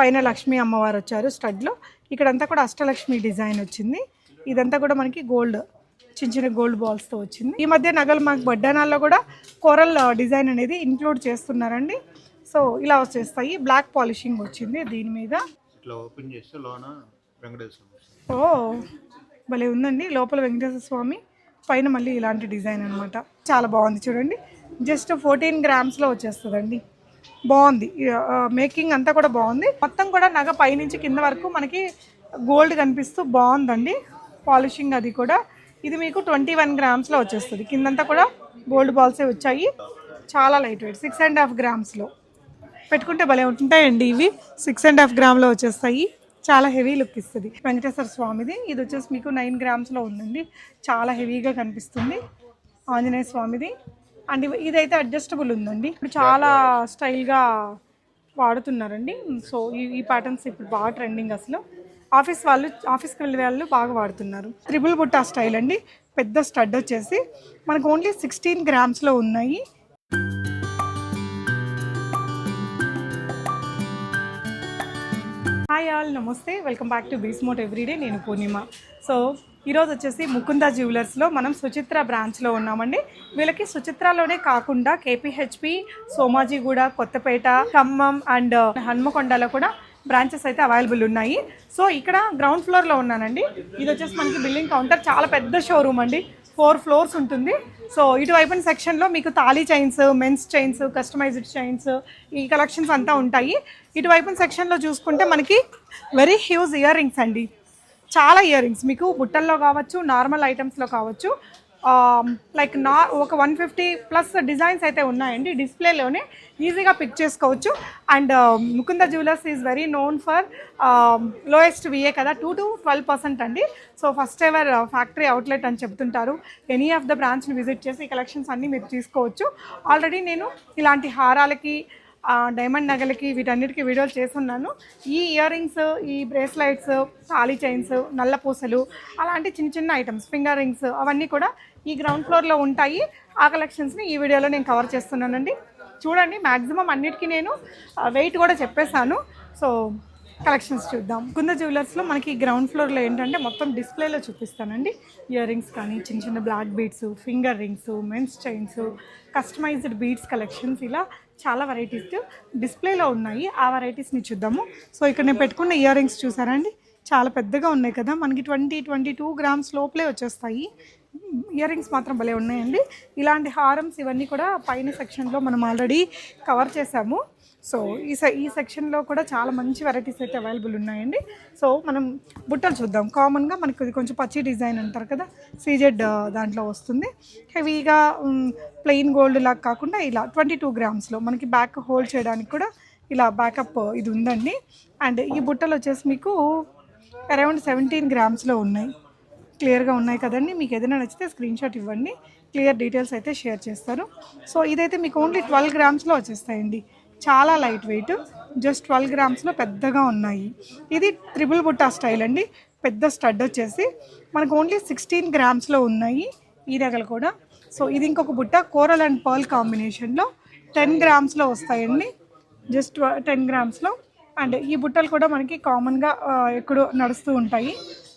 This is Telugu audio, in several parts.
పైన లక్ష్మీ అమ్మవారు వచ్చారు స్టడ్లో. ఇక్కడంతా కూడా అష్టలక్ష్మి డిజైన్ వచ్చింది. ఇదంతా కూడా మనకి గోల్డ్ చిన్న చిన్న గోల్డ్ బాల్స్తో వచ్చింది. ఈ మధ్య నగలు మాకు బడ్డానాల్లో కూడా కోరల్ డిజైన్ అనేది ఇంక్లూడ్ చేస్తున్నారండి. సో ఇలా వచ్చేస్తాయి. బ్లాక్ పాలిషింగ్ వచ్చింది దీని మీద. ఓపెన్ చేస్తే లోన వెంకటేశ్వర స్వామి. ఓ భలే ఉందండి. లోపల వెంకటేశ్వర స్వామి పైన మళ్ళీ ఇలాంటి డిజైన్ అనమాట చాలా బాగుంది చూడండి. జస్ట్ ఫోర్టీన్ గ్రామ్స్లో వచ్చేస్తుందండి. బాగుంది. మేకింగ్ అంతా కూడా బాగుంది. మొత్తం కూడా నగ పైనుంచి కింద వరకు మనకి గోల్డ్ కనిపిస్తూ బాగుందండి. పాలిషింగ్ అది కూడా. ఇది మీకు ట్వంటీ వన్ గ్రామ్స్లో వచ్చేస్తుంది. కిందంతా కూడా గోల్డ్ బాల్సే వచ్చాయి. చాలా light weight. Six and half గ్రామ్స్లో. పెట్టుకుంటే భలే ఉంటాయండి ఇవి. సిక్స్ అండ్ హాఫ్ గ్రామ్లో వచ్చేస్తాయి. చాలా హెవీ లుక్ ఇస్తుంది. వెంకటేశ్వర స్వామిది. ఇది వచ్చేసి మీకు నైన్ గ్రామ్స్లో ఉందండి. చాలా హెవీగా కనిపిస్తుంది. ఆంజనేయ స్వామిది. అండ్ ఇదైతే అడ్జస్టబుల్ ఉందండి. ఇప్పుడు చాలా స్టైల్గా వాడుతున్నారండి. సో ఈ ఈ ప్యాటర్న్స్ ఇప్పుడు బాగా ట్రెండింగ్ అసలు. ఆఫీస్ వాళ్ళు ఆఫీస్కి వెళ్ళే వాళ్ళు బాగా వాడుతున్నారు. త్రిబుల్ బుట్టా స్టైల్ అండి. పెద్ద స్టడ్ వచ్చేసి మనకు ఓన్లీ సిక్స్టీన్ గ్రామ్స్లో ఉన్నాయి. హాయ్ ఆల్ నమస్తే. వెల్కమ్ బ్యాక్ టు బీస్మోట్ ఎవ్రీడే నేను పూర్ణిమ. సో ఈరోజు వచ్చేసి ముకుంద జ్యువెలర్స్లో మనం సుచిత్ర బ్రాంచ్లో ఉన్నామండి. వీళ్ళకి సుచిత్రలోనే కాకుండా కేపీహెచ్పి సోమాజీగూడ కొత్తపేట ఖమ్మం అండ్ హన్మకొండలో కూడా బ్రాంచెస్ అయితే అవైలబుల్ ఉన్నాయి. సో ఇక్కడ గ్రౌండ్ ఫ్లోర్లో ఉన్నానండి. ఇది వచ్చేసి మనకి బిల్డింగ్ కౌంటర్ చాలా పెద్ద షోరూమ్ అండి. ఫోర్ ఫ్లోర్స్ ఉంటుంది. సో ఇటువైపున సెక్షన్లో మీకు thali chains men's chains customized chains ఈ కలెక్షన్స్ అంతా ఉంటాయి. ఇటువైపున సెక్షన్లో చూసుకుంటే మనకి వెరీ హ్యూజ్ ఇయర్ రింగ్స్ అండి. చాలా ఇయర్ రింగ్స్ మీకు బుట్టల్లో కావచ్చు నార్మల్ ఐటమ్స్లో కావచ్చు. Um, లైక్ నా ఒక వన్ ఫిఫ్టీ ప్లస్ డిజైన్స్ అయితే ఉన్నాయండి. డిస్ప్లేలోనే ఈజీగా పిక్ చేసుకోవచ్చు. And uh, Mukunda jewellers is very known for lowest VA కదా టూ టు ట్వెల్వ్ పర్సెంట్ అండి. So first ever factory outlet అని చెప్తుంటారు. ఎనీ ఆఫ్ ద బ్రాంచ్ని విజిట్ చేసి ఈ కలెక్షన్స్ అన్నీ మీరు తీసుకోవచ్చు. ఆల్రెడీ నేను ఇలాంటి హారాలకి డైమండ్ నగలకి వీటన్నిటికీ వీడియోలు చేస్తున్నాను. ఈ ఇయర్ రింగ్స్ ఈ బ్రేస్లైట్స్ తాళీ చైన్స్ నల్ల పూసలు అలాంటి చిన్న చిన్న ఐటమ్స్ ఫింగర్ రింగ్స్ అవన్నీ కూడా ఈ గ్రౌండ్ ఫ్లోర్లో ఉంటాయి. ఆ కలెక్షన్స్ని ఈ వీడియోలో నేను కవర్ చేస్తున్నానండి. చూడండి మ్యాక్సిమం అన్నిటికీ నేను వెయిట్ కూడా చెప్పేశాను. సో కలెక్షన్స్ చూద్దాం. కుంద జ్యువెలర్స్లో మనకి గ్రౌండ్ ఫ్లోర్లో ఏంటంటే మొత్తం డిస్ప్లేలో చూపిస్తానండి. ఇయర్ రింగ్స్ కానీ చిన్న చిన్న black beads finger rings men's chains customized beads collections ఇలా చాలా వెరైటీస్ డిస్ప్లేలో ఉన్నాయి. ఆ వెరైటీస్ని చూద్దాము. సో ఇక్కడ నేను పెట్టుకున్న ఇయర్ రింగ్స్ చూసారండి? చాలా పెద్దగా ఉన్నాయి కదా. మనకి ట్వంటీ ట్వంటీ టూ గ్రామ్స్ లోపలే వచ్చేస్తాయి. ఇయర్ రింగ్స్ మాత్రం భలే ఉన్నాయండి. ఇలాంటి హారమ్స్ ఇవన్నీ కూడా పైన సెక్షన్లో మనం ఆల్రెడీ కవర్ చేసాము. సో ఈ సె ఈ సెక్షన్లో కూడా చాలా మంచి వెరైటీస్ అయితే అవైలబుల్ ఉన్నాయండి. సో మనం బుట్టలు చూద్దాం. కామన్గా మనకి ఇది కొంచెం పచ్చి డిజైన్ అంటారు కదా సీజెడ్ దాంట్లో వస్తుంది. హెవీగా ప్లెయిన్ గోల్డ్ లాగా కాకుండా ఇలా ట్వంటీ టూ గ్రామ్స్లో మనకి బ్యాక్ హోల్డ్ చేయడానికి కూడా ఇలా బ్యాకప్ ఇది ఉందండి. అండ్ ఈ బుట్టలు వచ్చేసి మీకు అరౌండ్ సెవెంటీన్ గ్రామ్స్లో ఉన్నాయి. క్లియర్గా ఉన్నాయి కదండి. మీకు ఏదైనా నచ్చితే స్క్రీన్ షాట్ ఇవ్వండి. క్లియర్ డీటెయిల్స్ అయితే షేర్ చేస్తారు. సో ఇదైతే మీకు ఓన్లీ ట్వెల్వ్ గ్రామ్స్లో వచ్చేస్తాయండి. చాలా లైట్ వెయిట్ జస్ట్ ట్వెల్వ్ గ్రామ్స్లో పెద్దగా ఉన్నాయి. ఇది త్రిబుల్ బుట్టా స్టైల్ అండి. పెద్ద స్టడ్ వచ్చేసి మనకు ఓన్లీ సిక్స్టీన్ గ్రామ్స్లో ఉన్నాయి ఈ రగలు కూడా. సో ఇది ఇంకొక బుట్ట కోరల్ అండ్ పర్ల్ కాంబినేషన్లో టెన్ గ్రామ్స్లో వస్తాయండి. Just ten గ్రామ్స్లో. అండ్ ఈ బుట్టలు కూడా మనకి కామన్గా ఎక్కడో నడుస్తూ ఉంటాయి.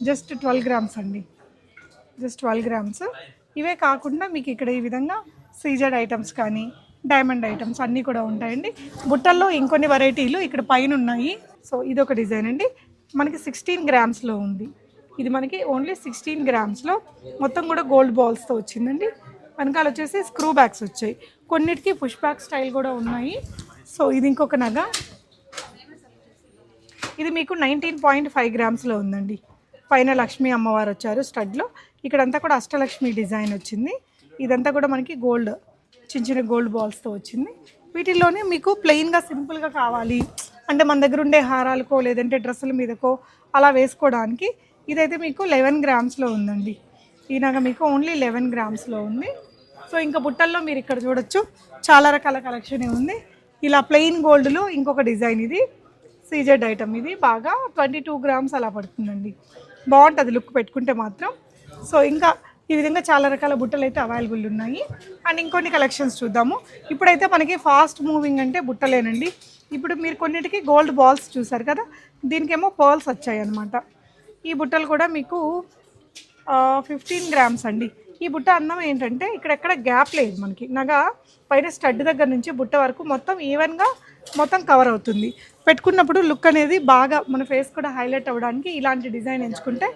జస్ట్ ట్వెల్వ్ గ్రామ్స్ అండి. Just twelve grams. ఇవే కాకుండా మీకు ఇక్కడ ఈ విధంగా సీజెడ్ ఐటమ్స్ కానీ డైమండ్ ఐటమ్స్ అన్నీ కూడా ఉంటాయండి. బుట్టల్లో ఇంకొన్ని వెరైటీలు ఇక్కడ పైన ఉన్నాయి సో ఇది ఒక డిజైన్ అండి. మనకి సిక్స్టీన్ గ్రామ్స్లో ఉంది. ఇది మనకి ఓన్లీ సిక్స్టీన్ గ్రామ్స్లో. మొత్తం కూడా గోల్డ్ బాల్స్తో వచ్చిందండి. వెనకాల వచ్చేసి స్క్రూ బ్యాగ్స్ వచ్చాయి. కొన్నిటికి పుష్ బ్యాక్ స్టైల్ కూడా ఉన్నాయి. సో ఇది ఇంకొక నగ. ఇది మీకు నైన్టీన్ పాయింట్ ఫైవ్ గ్రామ్స్లో ఉందండి. పైన లక్ష్మీ అమ్మవారు వచ్చారు స్టడ్లో. ఇక్కడంతా కూడా అష్టలక్ష్మి డిజైన్ వచ్చింది. ఇదంతా కూడా మనకి గోల్డ్ చిన్న చిన్న గోల్డ్ బాల్స్తో వచ్చింది. వీటిల్లోనే మీకు ప్లెయిన్గా సింపుల్గా కావాలి. అంటే మన దగ్గర ఉండే హారాలకో లేదంటే డ్రెస్సుల మీదకో అలా వేసుకోవడానికి ఇదైతే మీకు లెవెన్ గ్రామ్స్లో ఉందండి. ఈనాక మీకు ఓన్లీ లెవెన్ గ్రామ్స్లో ఉంది. సో ఇంకా బుట్టల్లో మీరు ఇక్కడ చూడొచ్చు. చాలా రకాల కలెక్షన్ ఉంది. ఇలా ప్లెయిన్ గోల్డ్లో ఇంకొక డిజైన్ ఇది. సీజెడ్ ఐటమ్ ఇది. బాగా ట్వంటీ టూ గ్రామ్స్ అలా పడుతుందండి. బాగుంటుంది లుక్ పెట్టుకుంటే మాత్రం. సో ఇంకా ఈ విధంగా చాలా రకాల బుట్టలు అయితే అవైలబుల్ ఉన్నాయి. అండ్ ఇంకొన్ని కలెక్షన్స్ చూద్దాము. ఇప్పుడైతే మనకి ఫాస్ట్ మూవింగ్ అంటే బుట్టలేనండి. ఇప్పుడు మీరు కొన్నిటికి గోల్డ్ బాల్స్ చూసారు కదా? దీనికేమో పర్ల్స్ వచ్చాయి అనమాట ఈ బుట్టలు కూడా మీకు ఫిఫ్టీన్ గ్రామ్స్ అండి. ఈ బుట్ట అందం ఏంటంటే ఇక్కడెక్కడ గ్యాప్ లేదు మనకి. నగ పైన స్టడ్ దగ్గర నుంచి బుట్ట వరకు మొత్తం ఈవెన్గా మొత్తం కవర్ అవుతుంది. పెట్టుకున్నప్పుడు లుక్ అనేది బాగా మన ఫేస్ కూడా హైలైట్ అవ్వడానికి ఇలాంటి డిజైన్ ఎంచుకుంటే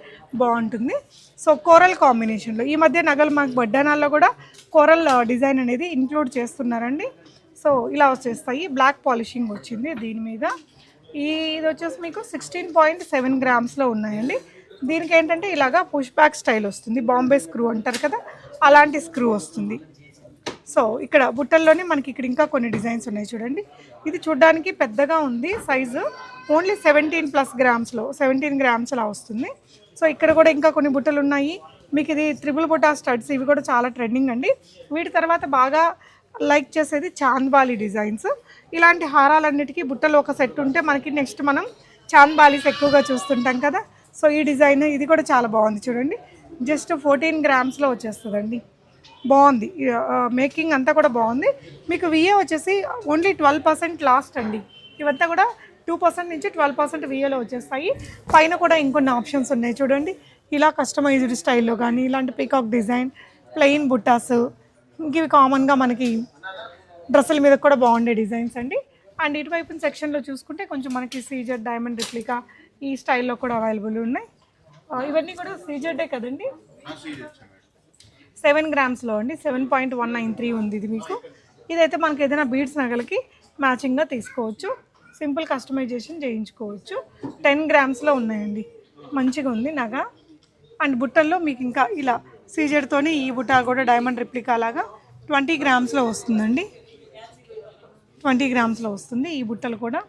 బాగుంటుంది. సో కోరల్ కాంబినేషన్లో ఈ మధ్య నగలు మాకు బడ్డానాల్లో కూడా కోరల్ డిజైన్ uh, అనేది ఇంక్లూడ్ చేస్తున్నారండి. సో ఇలా వచ్చేస్తాయి. బ్లాక్ పాలిషింగ్ వచ్చింది దీని మీద. ఈ ఇది వచ్చేసి మీకు సిక్స్టీన్ పాయింట్ సెవెన్ గ్రామ్స్లో ఉన్నాయండి. దీనికి ఏంటంటే ఇలాగా పుష్ బ్యాక్ స్టైల్ వస్తుంది. బాంబే స్క్రూ అంటారు కదా అలాంటి స్క్రూ వస్తుంది. సో ఇక్కడ బుట్టల్లోనే మనకి ఇక్కడ ఇంకా కొన్ని డిజైన్స్ ఉన్నాయి చూడండి. ఇది చూడ్డానికి పెద్దగా ఉంది సైజు ఓన్లీ సెవెంటీన్ ప్లస్ గ్రామ్స్లో సెవెంటీన్ గ్రామ్స్ అలా వస్తుంది. సో ఇక్కడ కూడా ఇంకా కొన్ని బుట్టలు ఉన్నాయి. మీకు ఇది త్రిబుల్ బుట్టా స్టడ్స్ ఇవి కూడా చాలా ట్రెండింగ్ అండి. వీటి తర్వాత బాగా లైక్ చేసేది చాంద్బాలి డిజైన్స్ ఇలాంటి హారాలన్నిటికీ బుట్టలు ఒక సెట్ ఉంటే మనకి నెక్స్ట్ మనం చాంద్బాలీస్ ఎక్కువగా చూస్తుంటాం కదా. సో ఈ డిజైన్ ఇది కూడా చాలా బాగుంది. చూడండి. జస్ట్ ఫోర్టీన్ గ్రామ్స్లో వచ్చేస్తుందండి. బాగుంది. మేకింగ్ అంతా కూడా బాగుంది. మీకు విఏ వచ్చేసి ఓన్లీ ట్వెల్వ్ పర్సెంట్ లాస్ట్ అండి. ఇవంతా కూడా టూ పర్సెంట్ నుంచి ట్వెల్వ్ పర్సెంట్ విఏలో వచ్చేస్తాయి. పైన కూడా ఇంకొన్ని ఆప్షన్స్ ఉన్నాయి చూడండి. ఇలా కస్టమైజ్డ్ స్టైల్లో కానీ ఇలాంటి పీకాక్ డిజైన్ ప్లెయిన్ బుట్టాస్ ఇవి కామన్గా మనకి డ్రెస్సుల మీద కూడా బాగుండే డిజైన్స్ అండి. అండ్ ఇటువైపు సెక్షన్లో చూసుకుంటే కొంచెం మనకి సీజర్ డైమండ్ రిప్లికా ఈ స్టైల్లో కూడా అవైలబుల్ ఉన్నాయి. ఇవన్నీ కూడా సీజర్డే కదండి? సెవెన్ గ్రామ్స్లో అండి. Seven point one nine three ఉంది ఇది మీకు. ఇదైతే మనకి ఏదైనా బీడ్స్ నగలకి మ్యాచింగ్గా తీసుకోవచ్చు. సింపుల్ కస్టమైజేషన్ చేయించుకోవచ్చు. టెన్ గ్రామ్స్లో ఉన్నాయండి. మంచిగా ఉంది నగ. అండ్ బుట్టల్లో మీకు ఇంకా ఇలా సీజర్తోని ఈ బుట్ట కూడా డైమండ్ రిప్లికా లాగా ట్వంటీ గ్రామ్స్లో వస్తుందండి. ట్వంటీ గ్రామ్స్లో వస్తుంది ఈ బుట్టలు కూడా.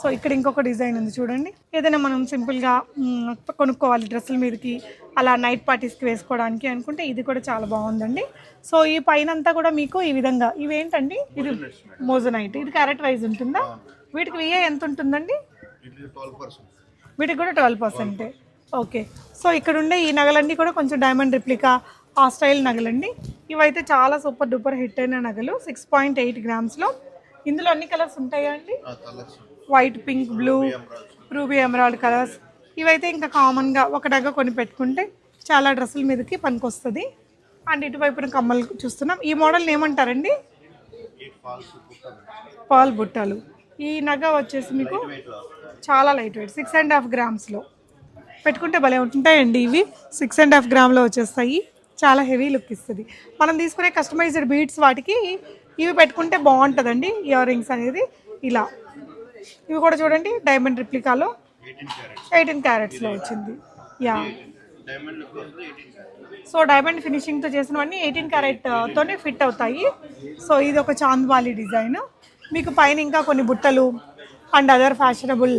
సో ఇక్కడ ఇంకొక డిజైన్ ఉంది చూడండి. ఏదైనా మనం సింపుల్గా కొనుక్కోవాలి డ్రెస్సుల మీదకి అలా నైట్ పార్టీస్కి వేసుకోవడానికి అనుకుంటే ఇది కూడా చాలా బాగుందండి. సో ఈ పైన అంతా కూడా మీకు ఈ విధంగా ఇవేంటండి? ఇది మోజనైట్ ఇది క్యారెట్ వైజ్ ఉంటుందా? వీటికి విఏ ఎంత ఉంటుందండి? వీటికి కూడా ట్వెల్వ్ పర్సెంటే ఓకే. సో ఇక్కడ ఉండే ఈ నగలన్నీ కూడా కొంచెం డైమండ్ రిప్లికా ఆ స్టైల్ నగలండి. ఇవైతే చాలా సూపర్ డూపర్ హిట్ అయిన నగలు సిక్స్ పాయింట్ ఎయిట్ గ్రామ్స్లో ఇందులో అన్ని కలర్స్ ఉంటాయా అండి? White pink blue ruby emerald colours ఇవైతే ఇంకా కామన్గా ఒక డగ్గ కొని పెట్టుకుంటే చాలా డ్రెస్సుల మీదకి పనికొస్తుంది. అండ్ ఇటువైపున కమ్మలు చూస్తున్నాం. ఈ మోడల్ ఏమంటారండి? పాల్ బుట్టలు. ఈ నగ వచ్చేసి మీకు చాలా light weight six and half గ్రామ్స్లో పెట్టుకుంటే భలే ఉంటాయండి ఇవి. సిక్స్ అండ్ హాఫ్ గ్రామ్లో వచ్చేస్తాయి. చాలా హెవీ లుక్ ఇస్తుంది. మనం తీసుకునే కస్టమైజ్డ్ బీడ్స్ వాటికి ఇవి పెట్టుకుంటే బాగుంటుందండి. ఇయర్ రింగ్స్ అనేది ఇలా. ఇవి కూడా చూడండి డైమండ్ రిప్లికాలో ఎయిటీన్ క్యారెట్స్ ఎయిటీన్ క్యారెట్స్లో వచ్చింది. యా సో డైమండ్ ఫినిషింగ్తో చేసినవన్నీ ఎయిటీన్ క్యారెట్ తోనే ఫిట్ అవుతాయి. సో ఇది ఒక చాంద్వాలి డిజైన్. మీకు పైన ఇంకా కొన్ని బుట్టలు అండ్ అదర్ ఫ్యాషనబుల్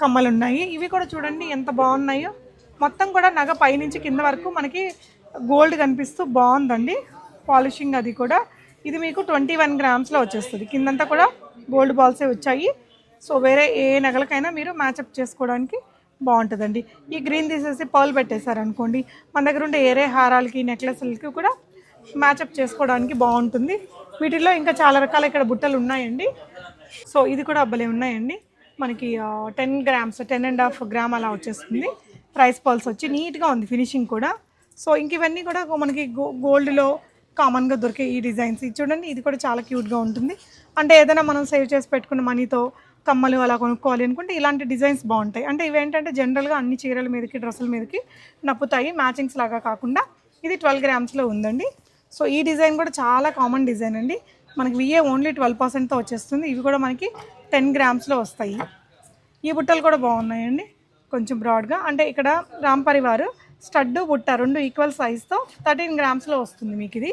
కమ్మలు ఉన్నాయి ఇవి కూడా చూడండి ఎంత బాగున్నాయో. మొత్తం కూడా నగ పైనుంచి కింద వరకు మనకి గోల్డ్ కనిపిస్తూ బాగుందండి. పాలిషింగ్ అది కూడా. ఇది మీకు ట్వంటీ వన్ గ్రామ్స్లో వచ్చేస్తుంది. కిందంతా కూడా గోల్డ్ బాల్సే వచ్చాయి. సో వేరే ఏ నగలకైనా మీరు మ్యాచప్ చేసుకోవడానికి బాగుంటుందండి. ఈ గ్రీన్ తీసేసి పర్ల్ పెట్టేశారనుకోండి మన దగ్గర ఉండే ఏరే హారాలకి నెక్లెస్లకి కూడా మ్యాచప్ చేసుకోవడానికి బాగుంటుంది. వీటిల్లో ఇంకా చాలా రకాల ఇక్కడ బుట్టలు ఉన్నాయండి. సో ఇది కూడా అబ్బలే ఉన్నాయండి. మనకి ten grams ten and half gram అలా వచ్చేస్తుంది. ప్రైస్ పర్ల్స్ వచ్చి నీట్గా ఉంది ఫినిషింగ్ కూడా. సో ఇంక ఇవన్నీ కూడా మనకి గో గోల్డ్లో కామన్గా దొరికే ఈ డిజైన్స్ ఇది చూడండి ఇది కూడా చాలా క్యూట్గా ఉంటుంది. అంటే ఏదైనా మనం సేవ్ చేసి పెట్టుకున్న మనీతో కమ్మలు అలా కొనుక్కోవాలి అనుకుంటే ఇలాంటి డిజైన్స్ బాగుంటాయి. అంటే ఇవేంటంటే జనరల్గా అన్ని చీరల మీదకి డ్రెస్సుల మీదకి నప్పుతాయి. మ్యాచింగ్స్ లాగా కాకుండా ఇది ట్వెల్వ్ గ్రామ్స్లో ఉందండి. సో ఈ డిజైన్ కూడా చాలా కామన్ డిజైన్ అండి. మనకి విఏ ఓన్లీ ట్వెల్వ్ పర్సెంట్తో వచ్చేస్తుంది. ఇవి కూడా మనకి టెన్ గ్రామ్స్లో వస్తాయి. ఈ బుట్టలు కూడా బాగున్నాయండి. కొంచెం బ్రాడ్గా అంటే ఇక్కడ రాంపరి వారు స్టడ్ బుట్ట రెండు ఈక్వల్ సైజ్తో థర్టీన్ గ్రామ్స్లో వస్తుంది మీకు ఇది.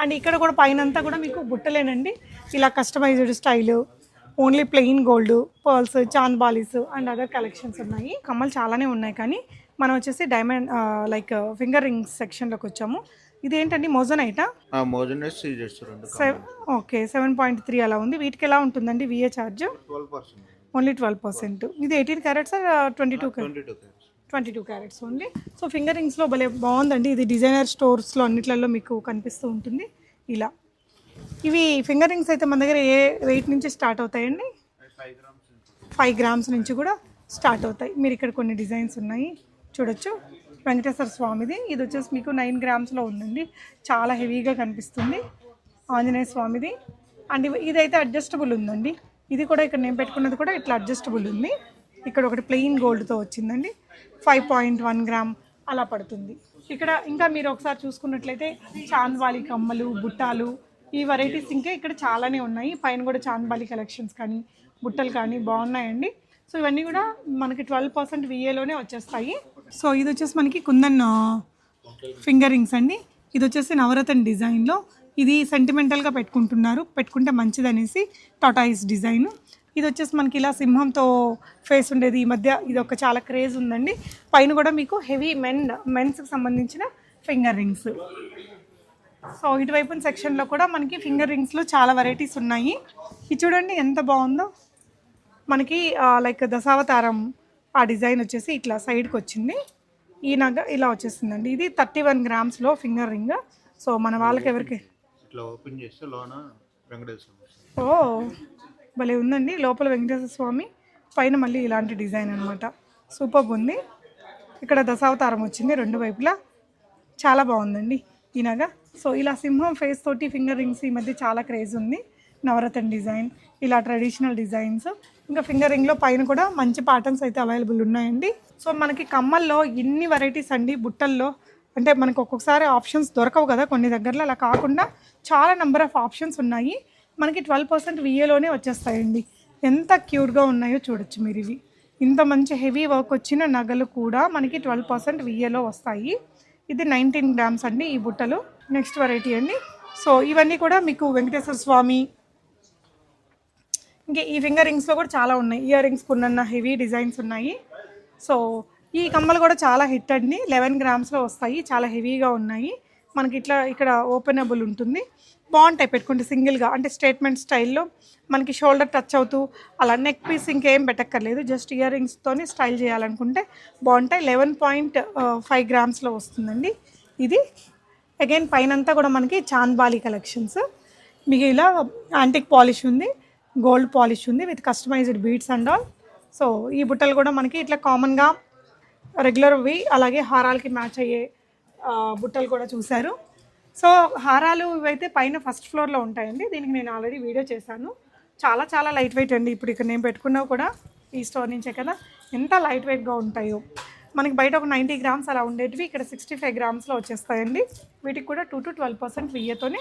అండ్ ఇక్కడ కూడా పైన అంతా కూడా మీకు బుట్టలేనండి. ఇలా customized style only plain gold pearls chand balis and other collections ఉన్నాయి. కమ్మలు చాలానే ఉన్నాయి కానీ మనం వచ్చేసి డైమండ్ లైక్ ఫింగర్ రింగ్స్ సెక్షన్లోకి వచ్చాము. ఇదేంటండి మొజనైటా? మోజనెస్ సీజర్స్ రెండు seven okay seven point three అలా ఉంది. వీటికి ఎలా ఉంటుందండి VA charge? Percent. Only twelve percent. ఇది eighteen carats twenty two twenty two carats only. So finger రింగ్స్లో భలే బాగుందండి. ఇది డిజైనర్ స్టోర్స్లో అన్నిట్లలో మీకు కనిపిస్తూ ఉంటుంది. ఇలా. ఇవి ఫింగర్ రింగ్స్ అయితే మన దగ్గర ఏ వెయిట్ నుంచి స్టార్ట్ అవుతాయండి? ఫైవ్ గ్రామ్స్ నుంచి కూడా స్టార్ట్ అవుతాయి. మీరు ఇక్కడ కొన్ని డిజైన్స్ ఉన్నాయి. చూడొచ్చు. వెంకటేశ్వర స్వామిది. ఇది వచ్చేసి మీకు నైన్ గ్రామ్స్లో ఉందండి. చాలా హెవీగా కనిపిస్తుంది. ఆంజనేయ స్వామిది. అండ్ ఇదైతే అడ్జస్టబుల్ ఉందండి. ఇది కూడా ఇక్కడ నేను పెట్టుకున్నది కూడా ఇట్లా అడ్జస్టబుల్ ఉంది. ఇక్కడ ఒకటి ప్లెయిన్ గోల్డ్తో వచ్చిందండి. ఫైవ్ పాయింట్ వన్ గ్రామ్ అలా పడుతుంది. ఇక్కడ ఇంకా మీరు ఒకసారి చూసుకున్నట్లయితే చాంద్వాలి కమ్మలు బుట్టాలు ఈ వెరైటీస్ ఇంకా ఇక్కడ చాలానే ఉన్నాయి. పైన కూడా చాంద్బాలి కలెక్షన్స్ కానీ బుట్టలు కానీ బాగున్నాయండి. సో ఇవన్నీ కూడా మనకి ట్వెల్వ్ పర్సెంట్ విఏలోనే వచ్చేస్తాయి. సో ఇది వచ్చేసి మనకి కుందన్ ఫింగర్ రింగ్స్ అండి. ఇది వచ్చేసి నవరత్న డిజైన్లో ఇది సెంటిమెంటల్గా పెట్టుకుంటున్నారు. పెట్టుకుంటే మంచిది అనేసి టాటాయిస్ డిజైన్ ఇది వచ్చేసి మనకి ఇలా సింహంతో ఫేస్ ఉండేది. ఈ మధ్య ఇది ఒక చాలా క్రేజ్ ఉందండి. పైన కూడా మీకు హెవీ మెన్ మెన్స్కి సంబంధించిన ఫింగర్ రింగ్స్ సో ఇటువైపు సెక్షన్లో కూడా మనకి ఫింగర్ రింగ్స్లో చాలా వెరైటీస్ ఉన్నాయి. ఇది చూడండి ఎంత బాగుందో. మనకి లైక్ దశావతారం ఆ డిజైన్ వచ్చేసి ఇట్లా సైడ్కి వచ్చింది ఈ నగ ఇలా వచ్చేసిందండి ఇది థర్టీ వన్ గ్రామ్స్లో ఫింగర్ రింగ్. సో మన వాళ్ళకి ఎవరికి? ఇట్లా ఓపెన్ చేస్తే లోన వెంకటేశ్వర. ఓ భలే ఉందండి. లోపల వెంకటేశ్వర స్వామి పైన మళ్ళీ ఇలాంటి డిజైన్ అనమాట సూపర్ ఉంది. ఇక్కడ దశావతారం వచ్చింది రెండు వైపులా. చాలా బాగుందండి ఈ నగ. సో ఇలా సింహం ఫేస్ తోటి ఫింగర్ రింగ్స్ ఈ మధ్య చాలా క్రేజ్ ఉంది. నవరత్న డిజైన్ ఇలా ట్రెడిషనల్ డిజైన్స్ ఇంకా ఫింగర్ రింగ్లో పైన కూడా మంచి ప్యాటర్న్స్ అయితే అవైలబుల్ ఉన్నాయండి. సో మనకి కమ్మల్లో ఇన్ని వెరైటీస్ అండి బుట్టల్లో. అంటే మనకు ఒక్కొక్కసారి ఆప్షన్స్ దొరకవు కదా కొన్ని దగ్గరలో. అలా కాకుండా చాలా నెంబర్ ఆఫ్ ఆప్షన్స్ ఉన్నాయి. మనకి ట్వెల్వ్ పర్సెంట్ విఏలోనే వచ్చేస్తాయండి. ఎంత క్యూట్గా ఉన్నాయో చూడొచ్చు మీరు ఇవి. ఇంత మంచి హెవీ వర్క్ వచ్చిన నగలు కూడా మనకి ట్వెల్వ్ పర్సెంట్ విఏలో వస్తాయి. ఇది నైన్టీన్ గ్రామ్స్ అండి ఈ బుట్టలు. నెక్స్ట్ వెరైటీ అండి. సో ఇవన్నీ కూడా మీకు వెంకటేశ్వర స్వామి ఇంకా ఈ ఫింగర్ రింగ్స్లో కూడా చాలా ఉన్నాయి. ఇయర్ రింగ్స్ ఉన్న హెవీ డిజైన్స్ ఉన్నాయి. సో ఈ కమ్మలు కూడా చాలా హిట్ అండి. లెవెన్ గ్రామ్స్లో వస్తాయి. చాలా హెవీగా ఉన్నాయి. మనకి ఇట్లా ఇక్కడ ఓపెనబుల్ ఉంటుంది. బాగుంటాయి పెట్టుకుంటే సింగిల్గా అంటే స్టేట్మెంట్ స్టైల్లో మనకి షోల్డర్ టచ్ అవుతూ అలా నెక్ పీస్ ఇంకేం పెట్టక్కర్లేదు. జస్ట్ ఇయర్ రింగ్స్తోనే స్టైల్ చేయాలనుకుంటే బాగుంటాయి లెవెన్ పాయింట్ ఫైవ్ గ్రామ్స్లో వస్తుందండి. ఇది అగైన్ పైనంతా కూడా మనకి చాంద్బాలి కలెక్షన్స్ మీకు ఇలా యాంటిక్ పాలిష్ ఉంది గోల్డ్ పాలిష్ ఉంది with customized beads and all so ఈ బుట్టలు కూడా మనకి ఇట్లా కామన్గా రెగ్యులర్వి అలాగే హారాలకి మ్యాచ్ అయ్యే బుట్టలు కూడా చూశారు. సో హారాలు ఇవైతే పైన ఫస్ట్ ఫ్లోర్లో ఉంటాయండి. దీనికి నేను ఆల్రెడీ వీడియో చేశాను. చాలా చాలా లైట్ వెయిట్ అండి. ఇప్పుడు ఇక్కడ నేను పెట్టుకున్నవి కూడా ఈ స్టోర్ నుంచే కదా. ఎంత లైట్ వెయిట్గా ఉంటాయో. మనకి బయట ఒక నైంటీ గ్రామ్స్ అలా ఉండేటివి ఇక్కడ సిక్స్టీ ఫైవ్ గ్రామ్స్లో వచ్చేస్తాయండి. వీటికి కూడా టూ టు ట్వెల్వ్ పర్సెంట్ వియ్యతోనే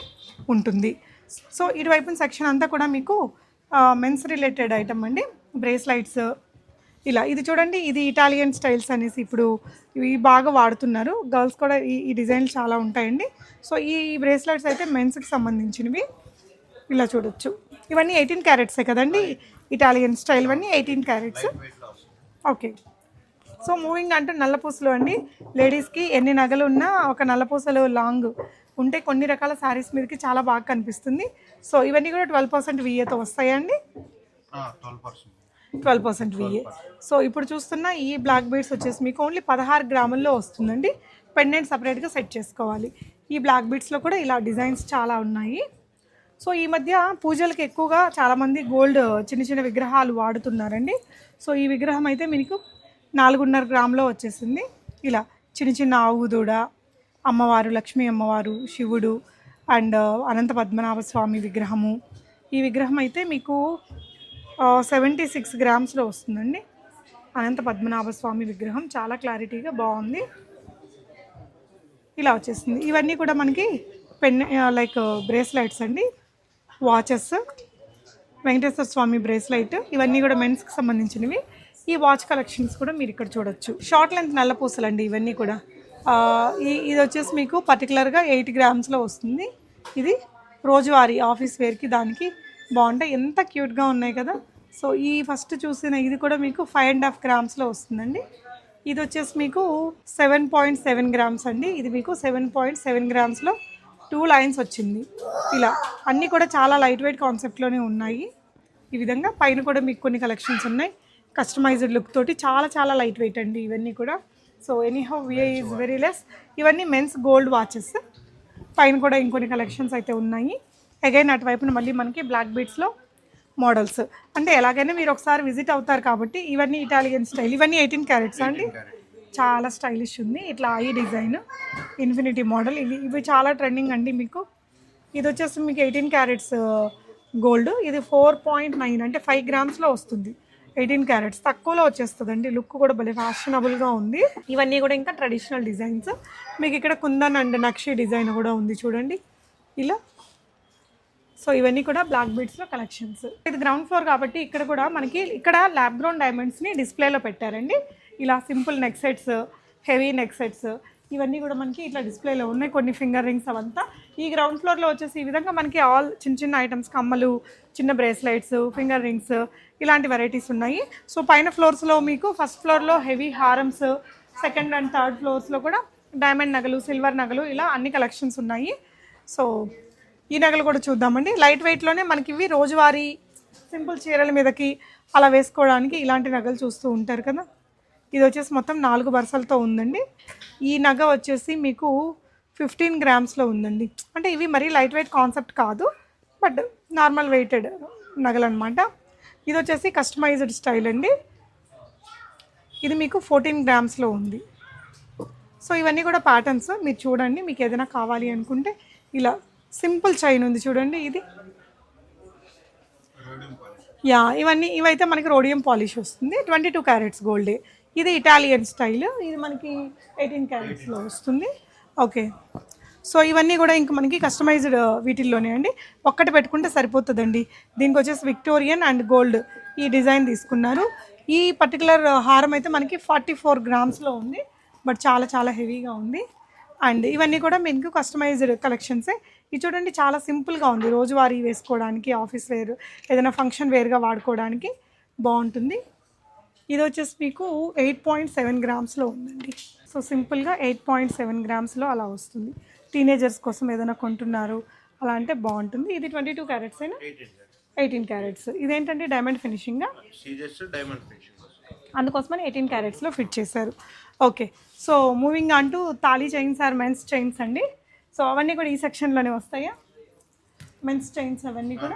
ఉంటుంది. సో ఇటువైపు సెక్షన్ అంతా కూడా మీకు మెన్స్ రిలేటెడ్ ఐటమ్ అండి. బ్రేస్లైట్స్ ఇలా. ఇది చూడండి ఇది ఇటాలియన్ స్టైల్స్ అనేసి ఇప్పుడు ఇవి బాగా వాడుతున్నారు. గర్ల్స్ కూడా ఈ ఈ డిజైన్లు చాలా ఉంటాయండి. సో ఈ బ్రేస్లెట్స్ అయితే మెన్స్కి సంబంధించినవి. ఇలా చూడొచ్చు. ఇవన్నీ ఎయిటీన్ క్యారెట్సే కదండి? ఇటాలియన్ స్టైల్ ఇవన్నీ eighteen carats. Okay so moving అంటూ నల్లపూసలు అండి. లేడీస్కి ఎన్ని నగలు ఉన్నా ఒక నల్లపూసలు లాంగ్ ఉంటే కొన్ని రకాల శారీస్ మీదకి చాలా బాగా కనిపిస్తుంది. సో ఇవన్నీ కూడా ట్వెల్వ్ పర్సెంట్ విఏతో వస్తాయండి. ఆ, twelve percent. Twelve percent VA. So ఇప్పుడు చూస్తున్న ఈ బ్లాక్ బీడ్స్ వచ్చేసి మీకు ఓన్లీ పదహారు గ్రాముల్లో వస్తుందండి. పెండెంట్ సపరేట్గా సెట్ చేసుకోవాలి. ఈ బ్లాక్ బీడ్స్లో కూడా ఇలా డిజైన్స్ చాలా ఉన్నాయి. సో ఈ మధ్య పూజలకు ఎక్కువగా చాలామంది గోల్డ్ చిన్న చిన్న విగ్రహాలు వాడుతున్నారండి. సో ఈ విగ్రహం అయితే మీకు నాలుగున్నర గ్రాములో వచ్చేసింది. ఇలా చిన్న చిన్న ఆవు దూడ అమ్మవారు లక్ష్మీ అమ్మవారు శివుడు అండ్ అనంత పద్మనాభ స్వామి విగ్రహము. ఈ విగ్రహం అయితే మీకు సెవెంటీ సిక్స్ గ్రామ్స్లో వస్తుందండి. అనంత పద్మనాభ స్వామి విగ్రహం చాలా క్లారిటీగా బాగుంది. ఇలా వచ్చేసింది. ఇవన్నీ కూడా మనకి పెన్ లైక్ బ్రేస్లైట్స్ అండి. Watches Venkateswara Swamy bracelet. ఇవన్నీ కూడా మెన్స్కి సంబంధించినవి. ఈ వాచ్ కలెక్షన్స్ కూడా మీరు ఇక్కడ చూడొచ్చు. షార్ట్ లెంత్ నల్ల పూసలు అండి ఇవన్నీ కూడా ఇది వచ్చేసి మీకు పర్టికులర్గా ఎయిట్ గ్రామ్స్లో వస్తుంది. ఇది రోజువారీ ఆఫీస్ వేర్కి దానికి బాగుంటాయి. ఎంత క్యూట్గా ఉన్నాయి కదా. సో ఈ ఫస్ట్ చూసిన ఇది కూడా మీకు ఫైవ్ అండ్ హాఫ్ గ్రామ్స్లో వస్తుందండి. ఇది వచ్చేసి మీకు సెవెన్ పాయింట్ సెవెన్ గ్రామ్స్ అండి. ఇది మీకు సెవెన్ పాయింట్ సెవెన్ గ్రామ్స్లో టూ లైన్స్ వచ్చింది. ఇలా అన్నీ కూడా చాలా లైట్ వెయిట్ కాన్సెప్ట్లోనే ఉన్నాయి. ఈ విధంగా పైన కూడా మీకు కొన్ని కలెక్షన్స్ ఉన్నాయి. కస్టమైజ్డ్ లుక్ తోటి చాలా చాలా లైట్ వెయిట్ అండి ఇవన్నీ కూడా. So any how VA is very less ఇవన్నీ మెన్స్ గోల్డ్ వాచెస్ పైన కూడా ఇంకొన్ని కలెక్షన్స్ అయితే ఉన్నాయి. అగైన్ అటువైపున మళ్ళీ మనకి బ్లాక్ బీట్స్లో మోడల్స్ అంటే ఎలాగైనా మీరు ఒకసారి విజిట్ అవుతారు కాబట్టి ఇవన్నీ ఇటాలియన్ స్టైల్ ఇవన్నీ ఎయిటీన్ క్యారెట్స్ అండి. చాలా స్టైలిష్ ఉంది. ఇట్లా ఈ డిజైన్ ఇన్ఫినిటీ మోడల్ ఇవి ఇవి చాలా ట్రెండింగ్ అండి మీకు. ఇది వచ్చేసి మీకు ఎయిటీన్ క్యారెట్స్ గోల్డ్ ఇది ఫోర్ పాయింట్ నైన్ అంటే ఫైవ్ గ్రామ్స్లో వస్తుంది. ఎయిటీన్ క్యారెట్స్ తక్కువలో వచ్చేస్తుందండి. లుక్ కూడా భలే ఫ్యాషనబుల్గా ఉంది. ఇవన్నీ కూడా ఇంకా ట్రెడిషనల్ డిజైన్స్ మీకు ఇక్కడ కుందన్ అండ్ నక్షి డిజైన్ కూడా ఉంది చూడండి. ఇలా. సో ఇవన్నీ కూడా బ్లాక్ బీడ్స్లో కలెక్షన్స్ ఇది గ్రౌండ్ ఫ్లోర్ కాబట్టి ఇక్కడ కూడా మనకి ఇక్కడ ల్యాబ్ గ్రౌండ్ డైమండ్స్ని డిస్ప్లేలో పెట్టారండి. ఇలా simple neck sets heavy neck sets ఇవన్నీ కూడా మనకి ఇట్లా డిస్ప్లేలో ఉన్నాయి. కొన్ని ఫింగర్ రింగ్స్ అవంతా. ఈ గ్రౌండ్ ఫ్లోర్లో వచ్చేసి ఈ విధంగా మనకి ఆల్ చిన్న చిన్న ఐటమ్స్ కమ్మలు చిన్న బ్రేస్లెట్స్ ఫింగర్ రింగ్స్ ఇలాంటి వెరైటీస్ ఉన్నాయి. సో పైన ఫ్లోర్స్లో మీకు ఫస్ట్ ఫ్లోర్లో హెవీ హారమ్స్ సెకండ్ అండ్ థర్డ్ ఫ్లోర్స్లో కూడా డైమండ్ నగలు సిల్వర్ నగలు ఇలా అన్ని కలెక్షన్స్ ఉన్నాయి. సో ఈ నగలు కూడా చూద్దామండి. లైట్ వెయిట్లోనే మనకి ఇవి రోజువారీ సింపుల్ చీరల మీదకి అలా వేసుకోవడానికి ఇలాంటి నగలు చూస్తూ ఉంటారు కదా. ఇది వచ్చేసి మొత్తం నాలుగు వరుసలతో ఉందండి. ఈ నగ వచ్చేసి మీకు ఫిఫ్టీన్ గ్రామ్స్లో ఉందండి. అంటే ఇవి మరీ లైట్ వెయిట్ కాన్సెప్ట్ కాదు బట్ నార్మల్ వెయిటెడ్ నగలనమాట ఇది వచ్చేసి కస్టమైజ్డ్ స్టైల్ అండి. ఇది మీకు ఫోర్టీన్ గ్రామ్స్లో ఉంది. సో ఇవన్నీ కూడా ప్యాటర్న్స్ మీరు చూడండి మీకు ఏదైనా కావాలి అనుకుంటే ఇలా సింపుల్ చైన్ ఉంది చూడండి ఇది. యా ఇవన్నీ ఇవైతే మనకి రోడియం పాలిష్ వస్తుంది. Twenty two carats gold. ఇది ఇటాలియన్ స్టైల్ ఇది మనకి ఎయిటీన్ క్యారెట్స్లో వస్తుంది. ఓకే. సో ఇవన్నీ కూడా ఇంకా మనకి కస్టమైజ్డ్ వీటిల్లోనే అండి. ఒక్కటి పెట్టుకుంటే సరిపోతుందండి. దీనికి వచ్చేసి విక్టోరియన్ అండ్ గోల్డ్ ఈ డిజైన్ తీసుకున్నారు. ఈ పర్టికులర్ హారం అయితే మనకి ఫార్టీ ఫోర్ గ్రామ్స్లో ఉంది. బట్ చాలా చాలా హెవీగా ఉంది. అండ్ ఇవన్నీ కూడా మీకు కస్టమైజ్డ్ కలెక్షన్సే ఇది చూడండి చాలా సింపుల్గా ఉంది. రోజువారీ వేసుకోవడానికి ఆఫీస్ వేర్ ఏదైనా ఫంక్షన్ వేర్గా వాడుకోవడానికి బాగుంటుంది. ఇది వచ్చేసి మీకు ఎయిట్ పాయింట్ సెవెన్ గ్రామ్స్లో ఉందండి. సో సింపుల్గా ఎయిట్ పాయింట్ సెవెన్ గ్రామ్స్లో అలా వస్తుంది. టీనేజర్స్ కోసం ఏదైనా కొంటున్నారు అలా అంటే బాగుంటుంది. ఇది ట్వంటీ టూ క్యారెట్స్ అయినా? Eighteen carats. ఇదేంటంటే డైమండ్ డైమండ్ ఫినిషింగ్ వస్తుంది. అందుకోసమని ఎయిటీన్ క్యారెట్స్లో ఫిట్ చేశారు. Okay. So moving on to thali chains or men's chains అండి. సో అవన్నీ కూడా ఈ సెక్షన్లోనే వస్తాయా? మెన్స్ చైన్స్ అవన్నీ కూడా?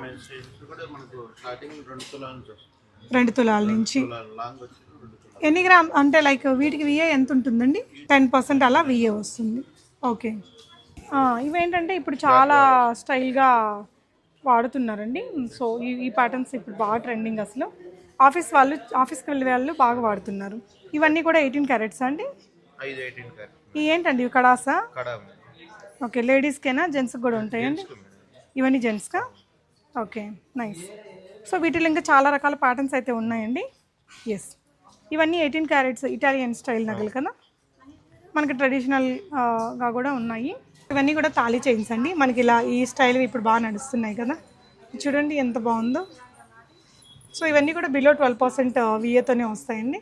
రెండు తులాల నుంచి ఎన్ని గ్రామ్ అంటే లైక్ వీటికి విఏ ఎంత ఉంటుందండి? టెన్ పర్సెంట్ అలా విఏ వస్తుంది. ఓకే. ఇవేంటంటే ఇప్పుడు చాలా స్టైల్గా వాడుతున్నారండి. సో ఈ ఈ ప్యాటర్న్స్ ఇప్పుడు బాగా ట్రెండింగ్ అసలు. ఆఫీస్ వాళ్ళు ఆఫీస్కి వెళ్ళే వాళ్ళు బాగా వాడుతున్నారు. ఇవన్నీ కూడా ఎయిటీన్ క్యారెట్స్ అండి? ఈ ఏంటండి? ఇవి కడాసా? కడా ఓకే లేడీస్కేనా? జెంట్స్కి కూడా ఉంటాయండి? ఇవన్నీ జెంట్స్కా? Okay nice. సో వీటిలో ఇంకా చాలా రకాల ప్యాటర్న్స్ అయితే ఉన్నాయండి. ఎస్ ఇవన్నీ ఎయిటీన్ క్యారెట్స్ ఇటాలియన్ స్టైల్ నగలు కదా? మనకి ట్రెడిషనల్గా కూడా ఉన్నాయి. ఇవన్నీ కూడా తాళీ చైన్స్ అండి. మనకి ఇలా ఈ స్టైల్ ఇప్పుడు బాగా నడుస్తున్నాయి కదా? చూడండి ఎంత బాగుందో. సో ఇవన్నీ కూడా బిలో ట్వెల్వ్ పర్సెంట్ విఏతోనే వస్తాయండి.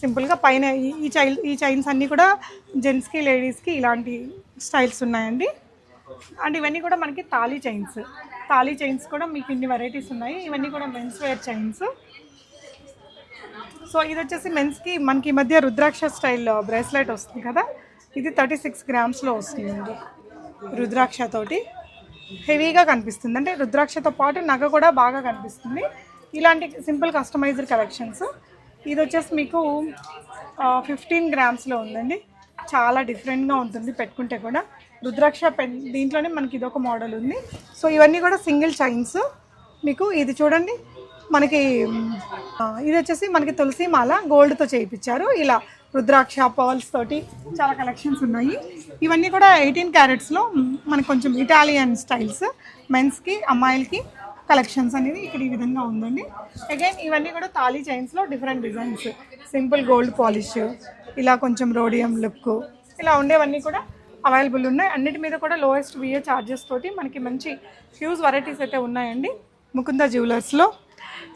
సింపుల్గా పైన ఈ- ఈ చైల్ ఈ చైన్స్ అన్నీ కూడా జెంట్స్కి లేడీస్కి ఇలాంటి స్టైల్స్ ఉన్నాయండి. అండ్ ఇవన్నీ కూడా మనకి తాళీ చైన్స్ తాళీ చైన్స్ కూడా మీకు ఇన్ని వెరైటీస్ ఉన్నాయి. ఇవన్నీ కూడా మెన్స్ వేర్ చైన్స్ సో ఇది వచ్చేసి మెన్స్కి మనకి ఈ మధ్య రుద్రాక్ష స్టైల్లో బ్రేస్లెట్ వస్తుంది కదా? ఇది థర్టీ సిక్స్ గ్రామ్స్లో వస్తుందండి. రుద్రాక్షతోటి. హెవీగా కనిపిస్తుంది. అంటే రుద్రాక్షతో పాటు నగ కూడా బాగా కనిపిస్తుంది. ఇలాంటి సింపుల్ కస్టమైజ్డ్ కలెక్షన్స్ ఇది వచ్చేసి మీకు ఫిఫ్టీన్ గ్రామ్స్లో ఉందండి. చాలా డిఫరెంట్గా ఉంటుంది పెట్టుకుంటే కూడా. రుద్రాక్ష పెన్ దీంట్లోనే మనకి ఇదొక మోడల్ ఉంది. సో ఇవన్నీ కూడా సింగిల్ చైన్స్. మీకు ఇది చూడండి. మనకి ఇది వచ్చేసి మనకి తులసి మాల గోల్డ్తో చేయించారు. ఇలా రుద్రాక్ష పర్ల్స్ తోటి చాలా కలెక్షన్స్ ఉన్నాయి. ఇవన్నీ కూడా ఎయిటీన్ క్యారెట్స్లో మనకు కొంచెం ఇటాలియన్ స్టైల్స్ మెన్స్కి అమ్మాయిలకి కలెక్షన్స్ అనేది ఇక్కడ ఈ విధంగా ఉందండి. అగైన్ ఇవన్నీ కూడా తాళీ చైన్స్లో different designs simple gold polish ఇలా కొంచెం రోడియం లుక్ ఇలా ఉండేవన్నీ కూడా అవైలబుల్ ఉన్నాయి. అన్నిటి మీద కూడా లోయెస్ట్ విఏ ఛార్జెస్ తోటి మనకి మంచి హ్యూజ్ వెరైటీస్ అయితే ఉన్నాయండి. Mukunda జ్యువెలర్స్లో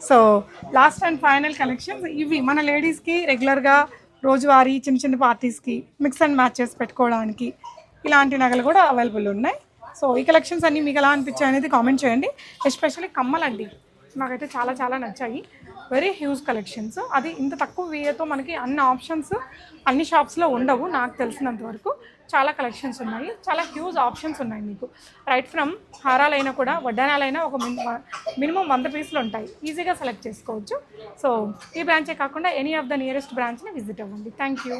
so last and final collections ఇవి మన లేడీస్కి రెగ్యులర్గా రోజువారీ చిన్న చిన్న పార్టీస్కి మిక్స్ అండ్ మ్యాచెస్ పెట్టుకోవడానికి ఇలాంటి నగలు కూడా అవైలబుల్ ఉన్నాయి. సో ఈ కలెక్షన్స్ అన్నీ మీకు ఎలా అనిపించాయి అనేది కామెంట్ చేయండి. ఎస్పెషల్లీ కమ్మలండి నాకైతే చాలా చాలా నచ్చాయి. వెరీ హ్యూజ్ కలెక్షన్స్ అది ఇంత తక్కువ వేయతో మనకి అన్ని ఆప్షన్స్ అన్ని షాప్స్లో ఉండవు. నాకు తెలిసినంత వరకు. చాలా కలెక్షన్స్ ఉన్నాయి. చాలా హ్యూజ్ ఆప్షన్స్ ఉన్నాయి మీకు. రైట్ ఫ్రమ్ హారాలైనా కూడా వడ్డానాలైనా ఒక మినిమం వంద పీసులు ఉంటాయి. ఈజీగా సెలెక్ట్ చేసుకోవచ్చు. సో ఈ బ్రాంచే కాకుండా ఎనీ ఆఫ్ ద నియరెస్ట్ బ్రాంచ్ని విజిట్ అవ్వండి. Thank you